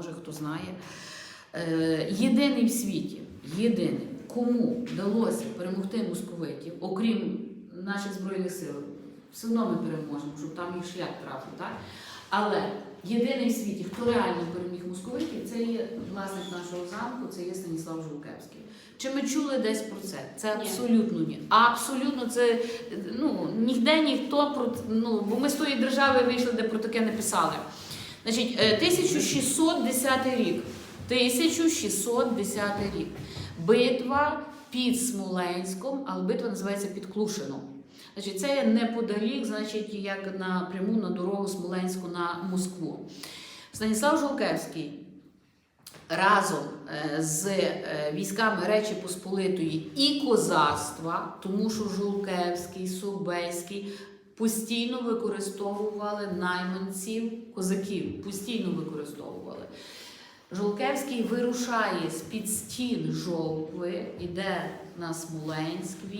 може, хто знає. Е, єдиний в світі, єдиний, кому вдалося перемогти московитів, окрім наших Збройних сил, все одно ми переможемо, щоб там їх шлях трафив, так? Але єдиний в світі, хто реально переміг московитів, це є власник нашого замку, це є Станіслав Жулкевський. Чи ми чули десь про це? Це абсолютно ні. Абсолютно це ну ніде ніхто про ну, бо ми з тої держави вийшли, де про таке не писали. Значить, е, 1610 рік. 1610 рік. Битва під Смоленськом, але битва називається під Клушином. Значить, це неподалік, значить, як напряму на дорогу Смоленську на Москву. Станіслав Жолкевський разом е, з е, військами Речі Посполитої і козацтва, тому що Жолкевський, Собеський постійно використовували найманців, козаків, постійно використовували. Жолкевський вирушає з-під стін Жолкви, іде на Смоленськ.